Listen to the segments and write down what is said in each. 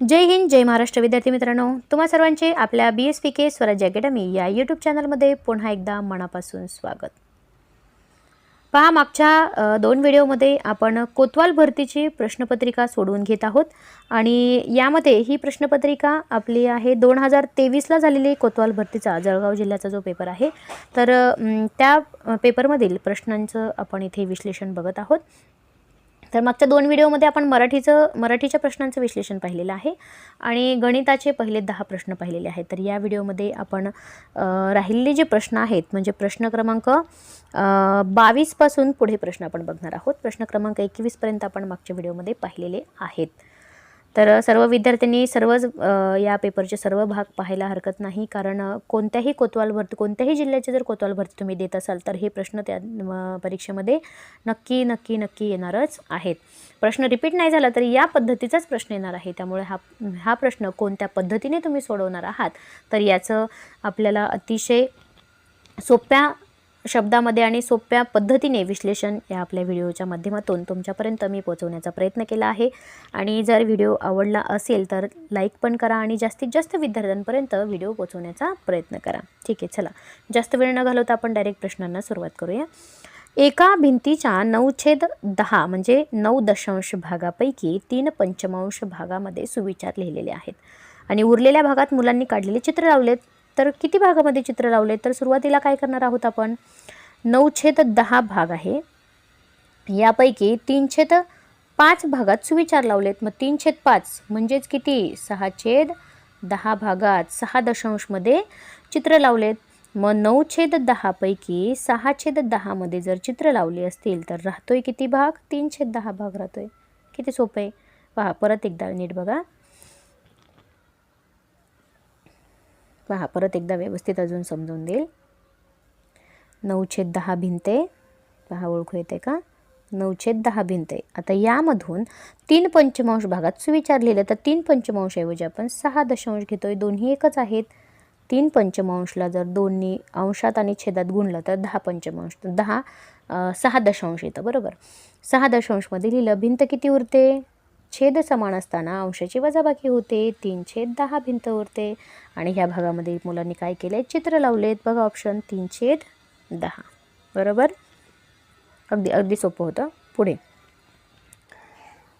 जय हिंद जय महाराष्ट्र. विद्यार्थी मित्रांनो तुम्हा सर्वांचे आपल्या बी एस पी के स्वराज्य अकॅडमी या यूट्यूब चॅनलमध्ये पुन्हा एकदा मनापासून स्वागत. पहा मागच्या दोन व्हिडिओमध्ये आपण कोतवाल भरतीची प्रश्नपत्रिका सोडवून घेत आहोत आणि यामध्ये ही प्रश्नपत्रिका आपली आहे दोन हजार तेवीसला झालेली कोतवाल भरतीचा जळगाव जिल्ह्याचा जो पेपर आहे. तर त्या पेपरमधील प्रश्नांचं आपण इथे विश्लेषण बघत आहोत. तर मागच्या दोन व्हिडिओमध्ये आपण मराठीचं मराठीच्या प्रश्नांचं विश्लेषण पाहिलेलं आहे आणि गणिताचे पहिले दहा प्रश्न पाहिलेले आहेत. तर या व्हिडिओमध्ये आपण राहिलेले जे प्रश्न आहेत म्हणजे प्रश्न क्रमांक बावीसपासून पुढे प्रश्न आपण बघणार आहोत. प्रश्न क्रमांक एकवीसपर्यंत आपण मागच्या व्हिडिओमध्ये पाहिलेले आहेत. तर सर्व विद्यार्थ्यांनी सर्वच या पेपरचे सर्व भाग पाहायला हरकत नाही. कारण कोणत्याही कोतवाल भरती कोणत्याही जिल्ह्याचे जर कोतवाल भरती तुम्ही देत असाल तर हे प्रश्न त्या परीक्षेमध्ये नक्की नक्की नक्की येणारच आहेत. प्रश्न रिपीट नाही झाला तरी या पद्धतीचाच प्रश्न येणार आहे. त्यामुळे हा हा प्रश्न कोणत्या पद्धतीने तुम्ही सोडवणार आहात तर याचं आपल्याला अतिशय सोप्या शब्दामध्ये आणि सोप्या पद्धतीने विश्लेषण या आपल्या व्हिडिओच्या माध्यमातून तुमच्यापर्यंत मी पोहोचवण्याचा प्रयत्न केला आहे. आणि जर व्हिडिओ आवडला असेल तर लाईक पण करा आणि जास्तीत जास्त विद्यार्थ्यांपर्यंत व्हिडिओ पोहोचवण्याचा प्रयत्न करा. ठीक आहे चला. जास्त वेळ न घालवता आपण डायरेक्ट प्रश्नांना सुरुवात करूया. एका भिंतीच्या नऊ छेद दहा म्हणजे नऊ दशांश भागापैकी तीन पंचमांश भागामध्ये सुविचार लिहिलेले आहेत. आणि उरलेल्या भागात मुलांनी काढलेले चित्र लावलेत. तर किती भागामध्ये चित्र लावले? तर सुरुवातीला काय करणार आहोत आपण? नऊ छेद दहा भाग आहे. यापैकी तीन छेद पाच भागात सुविचार लावलेत. मग तीन छेद पाच म्हणजेच किती? सहा छेद दहा भागात सहा दशांशमध्ये चित्र लावलेत. मग नऊ छेद दहापैकी सहा छेद दहामध्ये जर चित्र लावली असतील तर राहतोय किती भाग? तीन छेद दहा भाग राहतोय. किती सोपं आहे. पहा परत एकदा नीट बघा. पहा परत एकदा व्यवस्थित अजून समजून देईल. नऊछेद दहा भिंते. पहा ओळखू येते का? नऊछेद दहा भिंते. आता यामधून तीन पंचमांश भागात सुविचार लिहिलं तर तीन पंचमांशऐवजी आपण सहा दशांश घेतोय दोन्ही एकच आहेत. तीन पंचमांशला जर दोन्ही अंशात आणि छेदात गुणलं तर दहा पंचमांश दहा सहा दशांश येतं बरोबर? सहा दशांशमध्ये लिहिलं भिंत किती उरते? छेद समान असताना अंशाची वजाबाकी होते तीन छेद दहा भिंत उरते. आणि ह्या भागामध्ये मुलांनी काय केलं चित्र लावलेत. बघा ऑप्शन तीन छेद दहा. बरोबर? अगदी अगदी सोपं होतं. पुढे.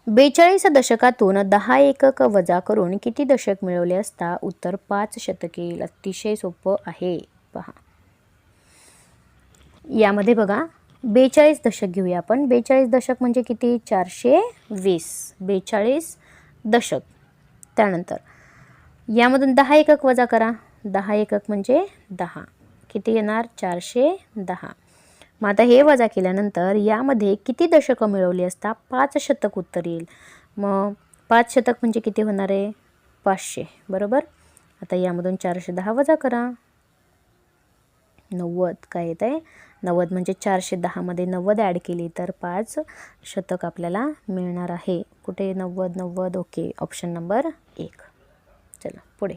बेचाळीस दशकातून दहा एकक वजा करून किती दशक मिळवले असता? उत्तर पाच शतके. येईल अतिशय सोपं आहे. पहा. यामध्ये बघा. बेचाळीस दशक घेऊया आपण. बेचाळीस दशक म्हणजे किती? चारशे वीस. बेचाळीस दशक. त्यानंतर यामधून दहा एकक वजा करा. दहा एकक म्हणजे दहा. किती येणार? चारशे दहा. मग आता हे वजा केल्यानंतर यामध्ये किती दशकं मिळवली असता? पाच शतक उत्तर येईल. मग पाच शतक म्हणजे किती होणार आहे? पाचशे. बरोबर? आता यामधून चारशे दहा वजा करा. नव्वद काय येत आहे नव्वद म्हणजे चारशे दहामध्ये नव्वद ॲड केली तर पाच शतक आपल्याला मिळणार आहे. कुठे? नव्वद नव्वद ओके. ऑप्शन नंबर एक. चला पुढे.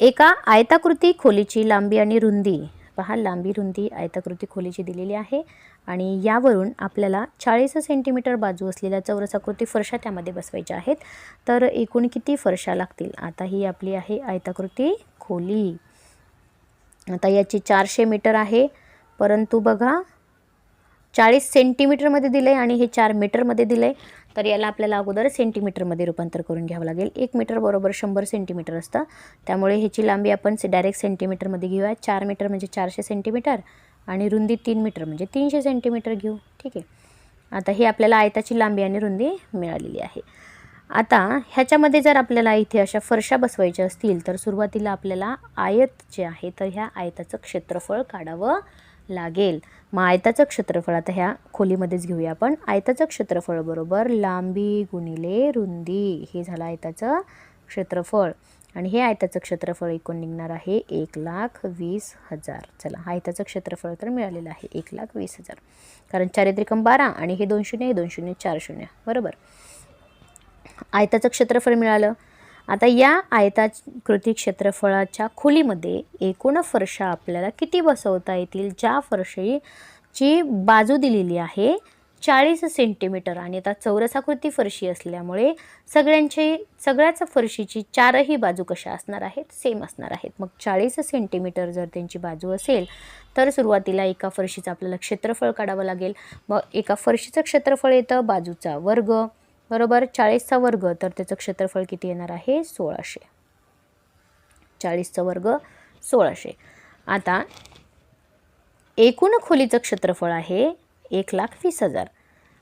एका आयताकृती खोलीची लांबी आणि रुंदी. पहा लांबी रुंदी आयताकृती खोलीची दिलेली आहे आणि यावरून आपल्याला चाळीस सेंटीमीटर बाजू असलेल्या चौरसाकृती फरशा त्यामध्ये बसवायच्या आहेत. तर एकूण किती फरशा लागतील? आता ही आपली आहे आयताकृती खोली. आता याची चारशे मीटर आहे. परंतु बघा चाळीस सेंटीमीटरमध्ये दिलं आहे आणि हे चार मीटरमध्ये दिलं आहे तर याला आपल्याला अगोदर सेंटीमीटरमध्ये रूपांतर करून घ्यावं लागेल. एक मीटर बरोबर शंभर सेंटीमीटर असतं. त्यामुळे ह्याची लांबी आपण डायरेक्ट सेंटीमीटरमध्ये घेऊया. चार मीटर म्हणजे चारशे सेंटीमीटर आणि रुंदी तीन मीटर म्हणजे तीनशे सेंटीमीटर घेऊ. ठीक आहे. आता ही आपल्याला आयताची लांबी आणि रुंदी मिळालेली आहे. आता ह्याच्यामध्ये जर आपल्याला इथे अशा फरशा बसवायच्या असतील तर सुरुवातीला आपल्याला आयत जे आहे तर ह्या आयताचं क्षेत्रफळ काढावं लागेल. मग आयताचं क्षेत्रफळ आता ह्या खोलीमध्येच घेऊया आपण. आयताचं क्षेत्रफळ बरोबर लांबी गुणिले रुंदी हे झालं आयताचं क्षेत्रफळ. आणि हे आयताचं क्षेत्रफळ एकूण निघणार आहे एक लाख वीस हजार. चला आयताचं क्षेत्रफळ तर मिळालेलं आहे एक लाख वीस हजार. कारण चारित्रिकम बारा आणि हे दोन शून्य हे दोन शून्य चार शून्य. बरोबर. आयताचं क्षेत्रफळ मिळालं. आता या आयताकृती क्षेत्रफळाच्या खोलीमध्ये एकूण फरशा आपल्याला किती बसवता येतील? ज्या फरशीची बाजू दिलेली आहे चाळीस सेंटीमीटर आणि आता चौरसाकृती फरशी असल्यामुळे सगळ्यांचे सगळ्याच फरशीची चारही बाजू कशा असणार आहेत? सेम असणार आहेत. मग चाळीस सेंटीमीटर जर त्यांची बाजू असेल तर सुरुवातीला एका फरशीचं आपल्याला क्षेत्रफळ काढावं लागेल. मग एका फरशीचं क्षेत्रफळ येतं बाजूचा वर्ग. बरोबर चाळीसचा वर्ग तर त्याचं क्षेत्रफळ किती येणार आहे? सोळाशे. चाळीसचा वर्ग सोळाशे. आता एकूण खोलीचं क्षेत्रफळ आहे एक लाख वीस हजार.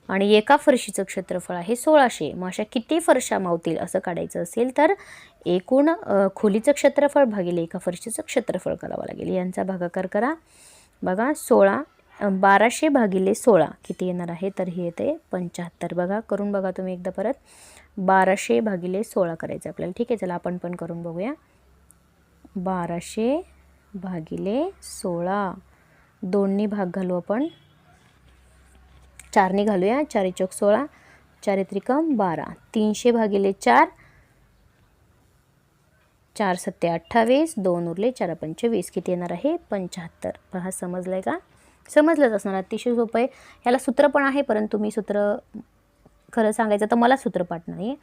आणि एका फरशीचं क्षेत्रफळ आहे सोळाशे. मग अशा किती फरशा मावतील असं काढायचं असेल तर एकूण खोलीचं क्षेत्रफळ भागिले एका फरशीचं क्षेत्रफळ करावं लागेल. यांचा भागाकार करा. बघा सोळा बाराशे भागिले सोळा किती येणार आहे? तर हे येते पंच्याहत्तर. बघा करून बघा तुम्ही एकदा परत. बाराशे भागिले सोळा करायचं आपल्याला. ठीक आहे चला आपण पण करून बघूया. बाराशे भागिले सोळा. दोन्ही भाग घालू आपण. चारने घालूया. चारी चौक सोळा चारी त्रिकम बारा. तीनशे भागिले चार चार सत्ते अठ्ठावीस दोन उरले चार पंचवीस किती येणार आहे? पंच्याहत्तर. पहा समजलं आहे का? समजलंच असणार. अतिशय सोपं आहे. ह्याला सूत्र पण आहे परंतु मी सूत्र खरं सांगायचं तर मला सूत्रपाठ नाही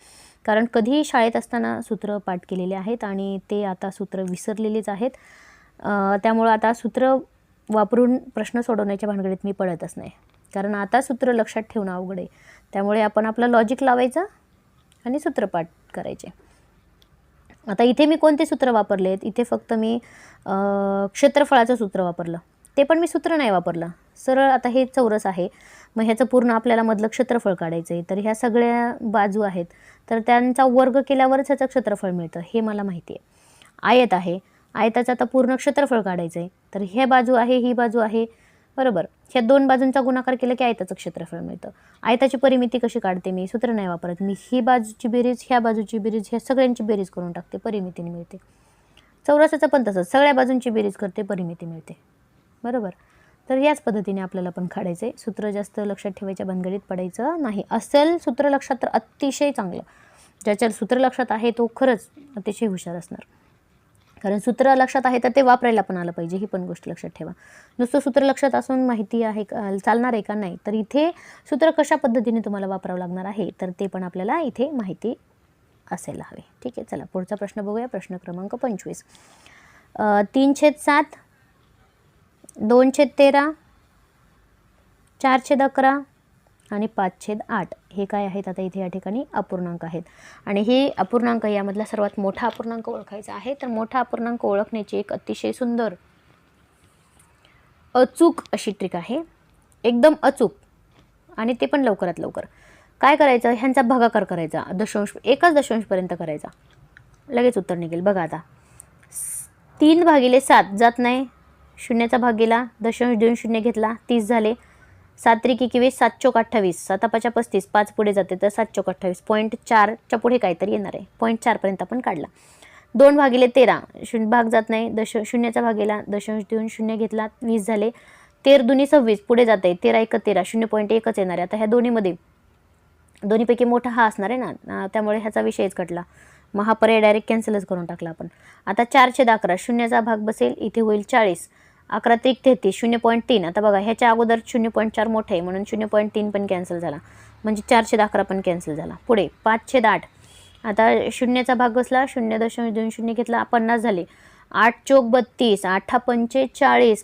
कारण कधीही शाळेत असताना सूत्र पाठ केलेले आहेत आणि ते आता सूत्र विसरलेलेच आहेत. त्यामुळं आता सूत्र वापरून प्रश्न सोडवण्याच्या भानगडीत मी पडतच नाही. कारण आता सूत्र लक्षात ठेवणं अवघड आहे. त्यामुळे आपण आपलं लॉजिक लावायचं आणि सूत्रपाठ करायचे. आता इथे मी कोणते सूत्र वापरले आहेत इथे फक्त मी क्षेत्रफळाचं सूत्र वापरलं. ते पण मी सूत्र नाही वापरलं. सरळ आता हे चौरस आहे. मग ह्याचं पूर्ण आपल्याला मधलं क्षेत्रफळ काढायचं आहे तर ह्या सगळ्या बाजू आहेत. तर त्यांचा वर्ग केल्यावरच ह्याचं क्षेत्रफळ मिळतं. हे मला माहिती आहे आयत आहे. आयताचं आता पूर्ण क्षेत्रफळ काढायचं आहे तर ह्या बाजू आहे ही बाजू आहे. बरोबर. ह्या दोन बाजूंचा गुणाकार केला की आयताचं क्षेत्रफळ मिळतं. आयताची परिमिती कशी काढते मी? सूत्र नाही वापरत. मी ही बाजूची बेरीज ह्या बाजूची बेरीज ह्या सगळ्यांची बेरीज करून टाकते. परिमितीने मिळते. चौरसाचं पण तसंच. सगळ्या बाजूंची बेरीज करते परिमिती मिळते. बरोबर. तर याच पद्धतीने आपल्याला पण काढायचं आहे सूत्र जास्त लक्षात ठेवायच्या भानगडीत पडायचं नाही. असेल सूत्र लक्षात तर अतिशय चांगलं. ज्याच्या सूत्र लक्षात आहे तो खरंच अतिशय हुशार असणार. कारण सूत्र लक्षात आहे तर ते वापरायला पण आलं पाहिजे ही पण गोष्ट लक्षात ठेवा. नुसतं सूत्र लक्षात असून माहिती आहे का चालणार आहे का नाही तर इथे सूत्र कशा पद्धतीने तुम्हाला वापरावं लागणार आहे तर ते पण आपल्याला इथे माहिती असायला हवे. ठीक आहे चला पुढचा प्रश्न बघूया. प्रश्न क्रमांक पंचवीस. तीन छेद सात दोनशे तेरा चारशेद अकरा आणि पाचशेद आठ. हे काय आहेत? आता इथे या ठिकाणी अपूर्णांक आहेत. आणि हे अपूर्णांक यामधला सर्वात मोठा अपूर्णांक ओळखायचा आहे. तर मोठा अपूर्णांक ओळखण्याची एक अतिशय सुंदर अचूक अशी ट्रिक आहे. एकदम अचूक. आणि ते पण लवकरात लवकर. काय करायचं? ह्यांचा भागाकार करायचा. दशांश एकच दशांशपर्यंत करायचा. लगेच उत्तर निघेल. बघा आता. तीन भागिले सात जात नाही. शून्याचा भाग गेला दशांश देऊन शून्य घेतला तीस झाले. सात त्रिक एकवीस सात चोक अठ्ठावीस. सात पस्तीस पाच पुढे जाते तर सात चोक अठ्ठावीस. पॉईंट चारच्या पुढे काहीतरी येणार आहे. पॉईंट चारपर्यंत आपण काढला. दोन भागिले तेरा शून्य भाग जात नाही. दश शून्याचा भाग गेला दशांश देऊन शून्य घेतला वीस झाले. तेर दुनी सव्वीस पुढे जाते. आहे तेरा एक तेरा शून्य पॉईंट एकच येणार आहे. आता ह्या दोन्हीमध्ये दोन्हीपैकी मोठा हा असणार आहे ना? त्यामुळे ह्याचा विषयच घडला मग हा पर्याय डायरेक्ट कॅन्सलच करून टाकला आपण. आता चारशे अकरा शून्याचा भाग बसेल इथे होईल चाळीस. अकरा ते एक तेहतीस शून्य पॉईंट तीन. आता बघा ह्याच्या अगोदर शून्य पॉईंट चार मोठं आहे म्हणून शून्य पॉईंट तीन पण कॅन्सल झाला. म्हणजे चारशे अकरा पण कॅन्सल झाला. पुढे पाचशे आठ. आता शून्याचा भाग बसला शून्य दशांश दोन शून्य घेतला पन्नास झाले. आठ चौक बत्तीस आठा पंचेचाळीस.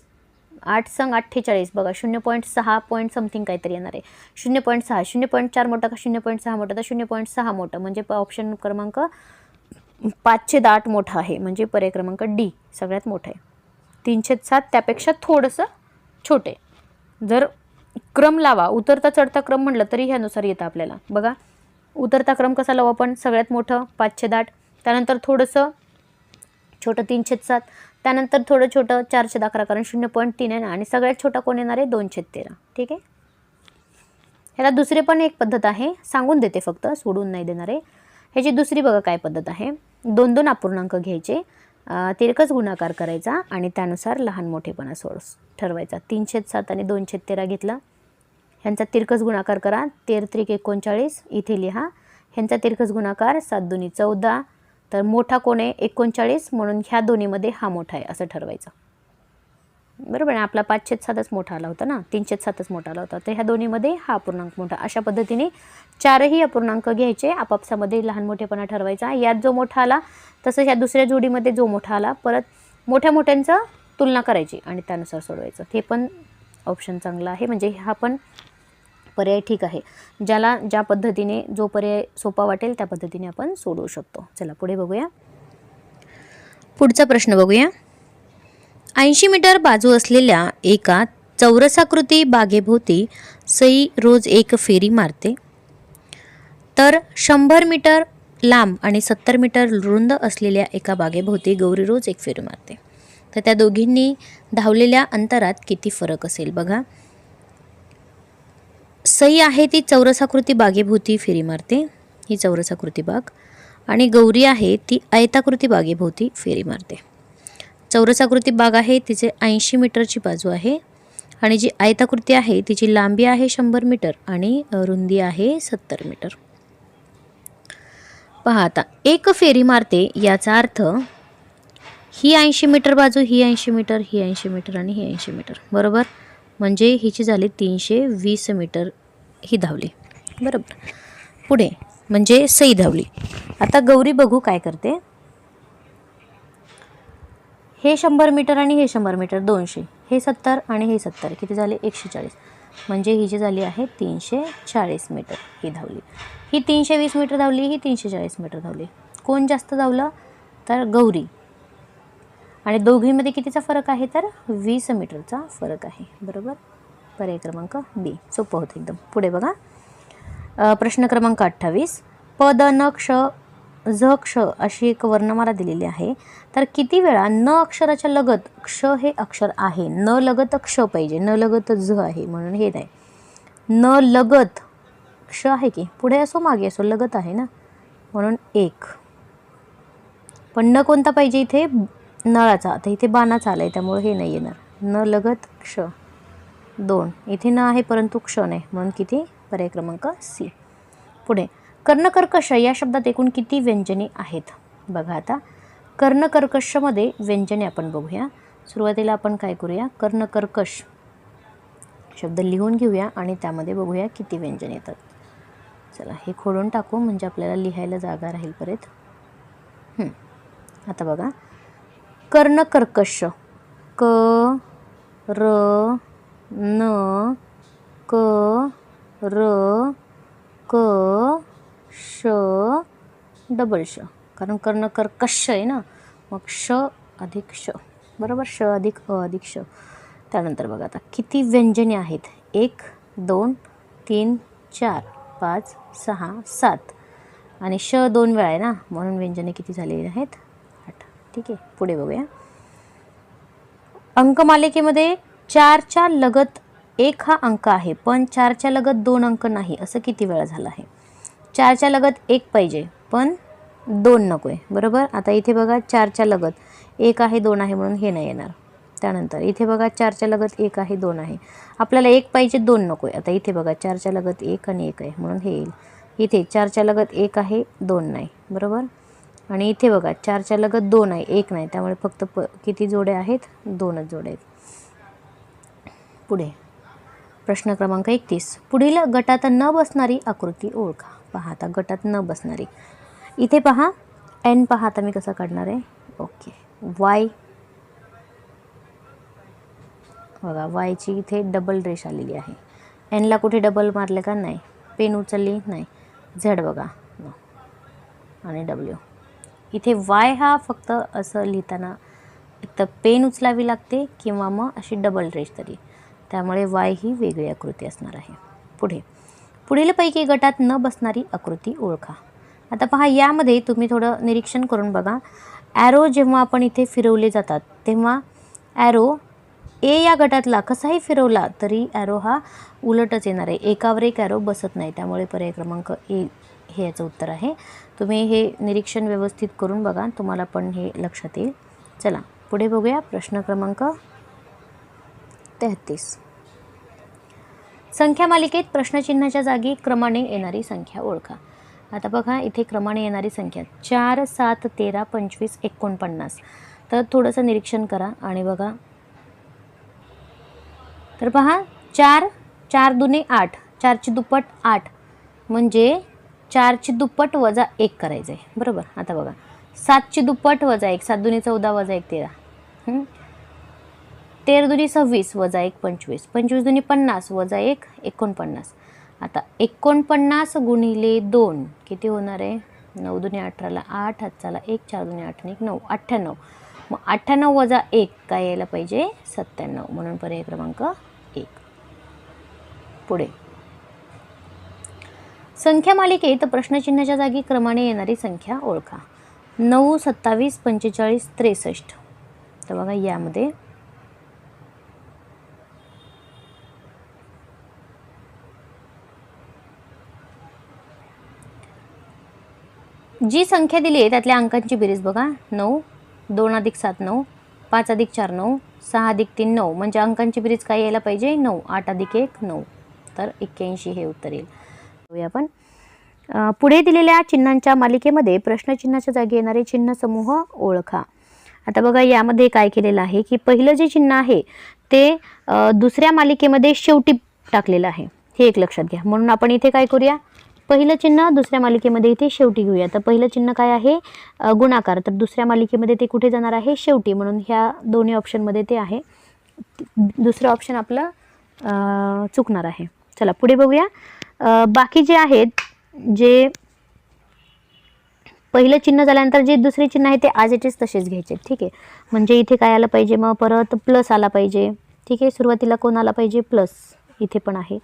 आठ संघ अठ्ठेचाळीस. बघा शून्य पॉईंट सहा पॉईंट समथिंग काहीतरी येणार आहे. शून्य पॉईंट सहा शून्य पॉईंट चार मोठा का शून्य पॉईंट सहा मोठा? तर शून्य पॉईंट सहा मोठं. म्हणजे ऑप्शन क्रमांक पाचशे आठ मोठा आहे. म्हणजे पर्याय क्रमांक डी सगळ्यात मोठा आहे. तीनशे सात त्यापेक्षा थोडंसं छोटे. जर क्रम लावा उतरता चढता क्रम म्हटलं तरी ह्यानुसार येतं आपल्याला. बघा उतरता क्रम कसा लावू आपण? सगळ्यात मोठं पाचशे दाट त्यानंतर थोडंसं छोटं तीनशे सात. त्यानंतर थोडं छोटं चारशे अकरा कारण शून्य पॉईंट तीन आहे ना आणि सगळ्यात छोटा कोण येणार आहे? दोनशे तेरा. ठीक आहे? ह्याला दुसरी पण एक पद्धत आहे. सांगून देते फक्त सोडून नाही देणार आहे. ह्याची दुसरी बघा काय पद्धत आहे. दोन दोन अपूर्णांक घ्यायचे. तिरकस गुणाकार करायचा आणि त्यानुसार लहान मोठेपणा सोर्स ठरवायचा. तीनशे सात आणि दोनशे तेरा घेतला. ह्यांचा तिरकस गुणाकार करा. तेर त्रिक एकोणचाळीस. इथे लिहा. ह्यांचा तिरकस गुणाकार सात दोन्ही चौदा. तर मोठा कोण आहे एकोणचाळीस. म्हणून ह्या दोन्हीमध्ये हा मोठा आहे. असं ठरवायचं. बरोबर आहे आपला पाच छेद सातच मोठा आला होता ना? तीन छेद सातच मोठा आला होता. तर ह्या दोन्हीमध्ये हा अपूर्णांक मोठा. अशा पद्धतीने चारही अपूर्णांक घ्यायचे. आपापसामध्ये लहान मोठेपणा ठरवायचा. यात जो मोठा आला तसंच ह्या दुसऱ्या जोडीमध्ये जो मोठा आला परत मोठ्या मोठ्यांचं तुलना करायची आणि त्यानुसार सोडवायचं. हे पण ऑप्शन चांगला आहे. म्हणजे हा पण पर्याय ठीक आहे. ज्याला ज्या पद्धतीने जो पर्याय सोपा वाटेल त्या पद्धतीने आपण सोडवू शकतो. चला पुढे बघूया. पुढचा प्रश्न बघूया. ऐंशी मीटर बाजू असलेल्या एका चौरसाकृती बागेभोवती सई रोज एक फेरी मारते. तर शंभर मीटर लांब आणि सत्तर मीटर रुंद असलेल्या एका बागेभोवती गौरी रोज एक फेरी मारते. तर त्या दोघींनी धावलेल्या अंतरात किती फरक असेल बघा. सई आहे ती चौरसाकृती बागेभोवती फेरी मारते ही चौरसाकृती बाग. आणि गौरी आहे ती आयताकृती बागेभोवती फेरी मारते. चौरसाकृती बाग आहे तिचे ऐंशी मीटरची बाजू आहे. आणि जी आयताकृती आहे तिची लांबी आहे शंभर मीटर आणि रुंदी आहे सत्तर मीटर. पहा आता एक फेरी मारते याचा अर्थ ही ऐंशी मीटर बाजू ही ऐंशी मीटर ही ऐंशी मीटर आणि ही ऐंशी मीटर. बरोबर? म्हणजे हिची झाली तीनशे वीस मीटर ही धावली. बरोबर? पुढे म्हणजे सई धावली. आता गौरी बघू काय करते? हे शंभर मीटर आणि हे शंभर मीटर दोनशे. हे सत्तर आणि हे सत्तर. किती झाले? एकशे चाळीस. म्हणजे ही जी झाली आहे तीनशे चाळीस मीटर ही धावली. ही तीनशे वीस मीटर धावली ही तीनशे चाळीस मीटर धावली. कोण जास्त धावलं? तर गौरी. आणि दोघीमध्ये कितीचा फरक आहे? तर वीस मीटरचा फरक आहे. बरोबर? पर्याय क्रमांक बी. सोपं होतं एकदम. पुढे बघा. प्रश्न क्रमांक अठ्ठावीस. पद न क्ष झ क्ष अशी एक वर्णमाला दिलेली आहे. तर किती वेळा न अक्षराच्या लगत क्ष हे अक्षर आहे. न लगत क्ष पाहिजे. न लगत झ आहे म्हणून हे नाही. न लगत क्ष आहे की? पुढे असो मागे असो लगत आहे ना? म्हणून एक. पण न कोणता पाहिजे इथे? नळाचा. आता इथे बाणाचा आला आहे त्यामुळे हे नाही येणार. न लगत क्ष. दोन. इथे न आहे परंतु क्ष नाही. म्हणून किती? पर्याय क्रमांक सी. पुढे. कर्णकर्कश या शब्दात एकूण किती व्यंजने आहेत? बघा आता. कर्णकर्कशमध्ये व्यंजने आपण बघूया. सुरुवातीला आपण काय करूया? कर्णकर्कश शब्द लिहून घेऊया आणि त्यामध्ये बघूया किती व्यंजन येतात. चला हे खोडून टाकू म्हणजे आपल्याला लिहायला जागा राहील परत. आता बघा. कर्णकर्कश. क र न क र क श डबल श. कारण कर्ण कर्कश आहे ना? मग श अधिक श. बरोबर? श अधिक अ अधिक श. त्यानंतर बघा आता किती व्यंजने आहेत? एक दोन तीन चार पाच सहा सात. आणि श दोन वेळा आहे ना? म्हणून व्यंजने किती झालेली आहेत? आठ. ठीक आहे पुढे बघूया. अंकमालिकेमध्ये चारच्या लगत एक हा अंक आहे पण चारच्या लगत दोन अंक नाही. असं किती वेळा झालं आहे? चारच्या लगत एक पाहिजे पण दोन नको आहे बरोबर? आता इथे बघा चारच्या लगत एक आहे दोन आहे म्हणून हे नाही येणार. त्यानंतर इथे बघा चारच्या लगत एक आहे दोन आहे. आपल्याला एक पाहिजे दोन नको आहे आता इथे बघा चारच्या लगत एक आणि एक आहे म्हणून हे येईल. इथे चारच्या लगत एक आहे दोन नाही बरोबर? आणि इथे बघा चारच्या लगत दोन आहे एक नाही. त्यामुळे फक्त प किती जोड्या आहेत? दोनच जोड्या आहेत. पुढे. प्रश्न क्रमांक एकतीस. पुढील गटात न बसणारी आकृती ओळखा. पहा आता गटात न बसणारी. इथे पहा एन पहा आता मी कसं काढणार आहे? ओके वाय बघा वायची इथे डबल रेष आलेली आहे. एनला कुठे डबल मारले का? नाही. पेन उचलली? नाही. झेड बघा. आणि डब्ल्यू इथे वाय हा फक्त असं लिहिताना एक तर पेन उचलावी लागते किंवा मग अशी डबल रेष तरी. त्यामुळे वाय ही वेगळी आकृती असणार आहे. पुढे. पुढीलपैकी गटात न बसणारी आकृती ओळखा. आता पहा यामध्ये तुम्ही थोडं निरीक्षण करून बघा. ॲरो जेव्हा आपण इथे फिरवले जातात तेव्हा ॲरो ए या गटातला कसाही फिरवला तरी ॲरो हा उलटच येणार आहे. एकावर एक ॲरो बसत नाही. त्यामुळे पर्याय क्रमांक ए हे याचं उत्तर आहे. तुम्ही हे निरीक्षण व्यवस्थित करून बघा. तुम्हाला पण हे लक्षात येईल. चला पुढे बघूया प्रश्न क्रमांक तेहतीस. संख्या मालिकेत प्रश्नचिन्हाच्या जागी क्रमाने येणारी संख्या ओळखा. आता बघा इथे क्रमाने येणारी संख्या. चार सात तेरा पंचवीस एकोणपन्नास. तर थोडंसं निरीक्षण करा आणि बघा. तर पहा चार चार दुने आठ चारची दुप्पट आठ. म्हणजे चारची दुप्पट वजा एक करायचं आहे बरोबर? आता बघा. सातची दुप्पट वजा एक सात दुनी चौदा वजा एक तेरा. तेरा दुनी सव्वीस वजा एक पंचवीस. पंचवीस दुनी पन्नास वजा एक एकोणपन्नास. आता एकोणपन्नास गुणिले दोन किती होणार आहे? नऊ दुनी अठराला आठ हातचाला एक चार दुनी आठ आणि एक नऊ. अठ्ठ्याण्णव. मग अठ्ठ्याण्णव वजा एक काय यायला पाहिजे? सत्त्याण्णव. म्हणून पर्याय क्रमांक एक. पुढे. संख्या मालिकेत प्रश्नचिन्हाच्या जागी क्रमाने येणारी संख्या ओळखा. नऊ सत्तावीस पंचेचाळीस त्रेसष्ट. तर बघा यामध्ये जी संख्या दिली आहे त्यातल्या अंकांची बेरीज बघा. नऊ दोन अधिक सात नऊ पाच अधिक चार नऊ सहा अधिक तीन नऊ. म्हणजे अंकांची बेरीज काय यायला पाहिजे? नऊ आठ अधिक एक नऊ. तर एक्क्याऐंशी हे उत्तर येईल. आपण. पुढे दिलेल्या चिन्हांच्या मालिकेमध्ये प्रश्नचिन्हाच्या जागी येणारे चिन्ह समूह ओळखा. आता बघा यामध्ये काय केलेलं आहे की पहिलं जे चिन्ह आहे ते दुसऱ्या मालिकेमध्ये शेवटी टाकलेलं आहे. हे एक लक्षात घ्या. म्हणून आपण इथे काय करूया? पहिलं चिन्ह दुसऱ्या मालिकेमध्ये इथे शेवटी घेऊया. तर पहिलं चिन्ह काय आहे? गुणाकार. तर दुसऱ्या मालिकेमध्ये ते कुठे जाणार आहे? शेवटी. म्हणून ह्या दोन्ही ऑप्शनमध्ये ते आहे. दुसरं ऑप्शन आपलं चुकणार आहे. चला पुढे बघूया. बाकी जे आहेत जे पहिलं चिन्ह झाल्यानंतर जे दुसरे चिन्ह आहे ते आज इट इज तसेच घ्यायचे. ठीक आहे? म्हणजे इथे काय आलं पाहिजे? मग परत प्लस आला पाहिजे. ठीक आहे? सुरुवातीला कोण आला पाहिजे? प्लस इथे पण आहे.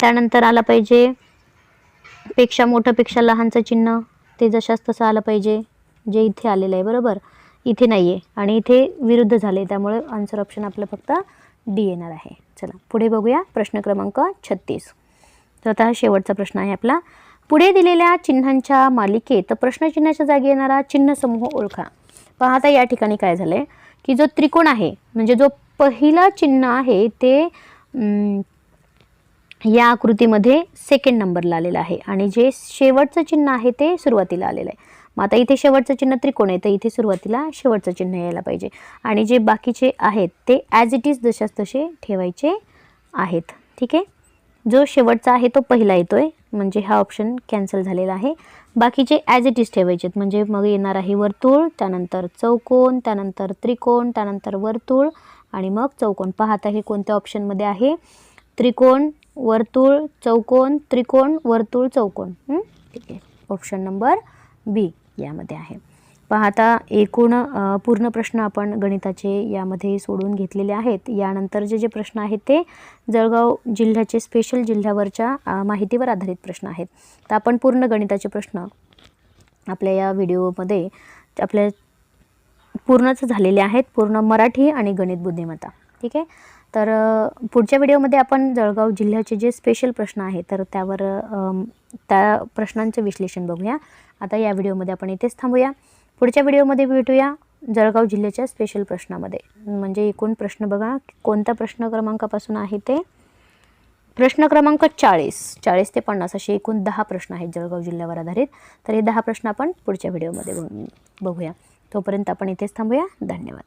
त्यानंतर आला पाहिजे पेक्षा मोठं पेक्षा लहानचं चिन्ह ते जशाच तसं आलं पाहिजे जे इथे आलेलं आहे बरोबर? इथे नाही आहे आणि इथे विरुद्ध झाले त्यामुळे आन्सर ऑप्शन आपलं फक्त डी येणार आहे. चला पुढे बघूया प्रश्न क्रमांक छत्तीस. तर आता हा शेवटचा प्रश्न आहे आपला. पुढे दिलेल्या चिन्हांच्या मालिकेत प्रश्नचिन्हाच्या जागी येणारा चिन्ह समूह ओळखा. पहा आता या ठिकाणी काय झालं आहे की जो त्रिकोण आहे म्हणजे जो पहिला चिन्ह आहे ते या आकृतीमध्ये सेकंड नंबरला आलेला आहे. आणि जे शेवटचं चिन्ह आहे ते सुरुवातीला आलेलं आहे. मग आता इथे शेवटचं चिन्ह त्रिकोण आहे तर इथे सुरुवातीला शेवटचं चिन्ह यायला पाहिजे. आणि जे बाकीचे आहेत ते ॲज इट इज जशाच तसे ठेवायचे आहेत. ठीक आहे? जो शेवटचा आहे तो पहिला येतोय. म्हणजे हा ऑप्शन कॅन्सल झालेला आहे. बाकीचे ॲज इट इज ठेवायचे आहेत. म्हणजे मग येणार आहे वर्तुळ त्यानंतर चौकोन त्यानंतर त्रिकोण त्यानंतर वर्तुळ. आणि मग चौकोन. पाहता हे कोणत्या ऑप्शनमध्ये आहे? त्रिकोण वर्तुळ चौकोन त्रिकोण वर्तुळ चौकोन. ठीक आहे. ऑप्शन नंबर बी यामध्ये आहे. पाहता एकूण पूर्ण प्रश्न आपण गणिताचे यामध्ये सोडून घेतलेले आहेत. यानंतर जे जे प्रश्न आहेत ते जळगाव जिल्ह्याचे स्पेशल जिल्ह्यावरच्या माहितीवर आधारित प्रश्न आहेत. तर आपण पूर्ण गणिताचे प्रश्न आपल्या या व्हिडिओमध्ये आपल्या पूर्णच झालेले आहेत. पूर्ण मराठी आणि गणित बुद्धिमत्ता. ठीक आहे? तर पुढच्या व्हिडिओमध्ये आपण जळगाव जिल्ह्याचे जे स्पेशल प्रश्न आहे तर त्यावर त्या प्रश्नांचं विश्लेषण बघूया. आता या व्हिडिओमध्ये आपण इथेच थांबूया. पुढच्या व्हिडिओमध्ये भेटूया जळगाव जिल्ह्याच्या स्पेशल प्रश्नामध्ये. म्हणजे एकूण प्रश्न बघा कोणत्या प्रश्न क्रमांकापासून आहे ते? प्रश्न क्रमांक चाळीस. चाळीस ते पन्नास असे एकूण दहा प्रश्न आहेत जळगाव जिल्ह्यावर आधारित. तर हे दहा प्रश्न आपण पुढच्या व्हिडिओमध्ये बघूया. तोपर्यंत आपण इथेच थांबूया. धन्यवाद.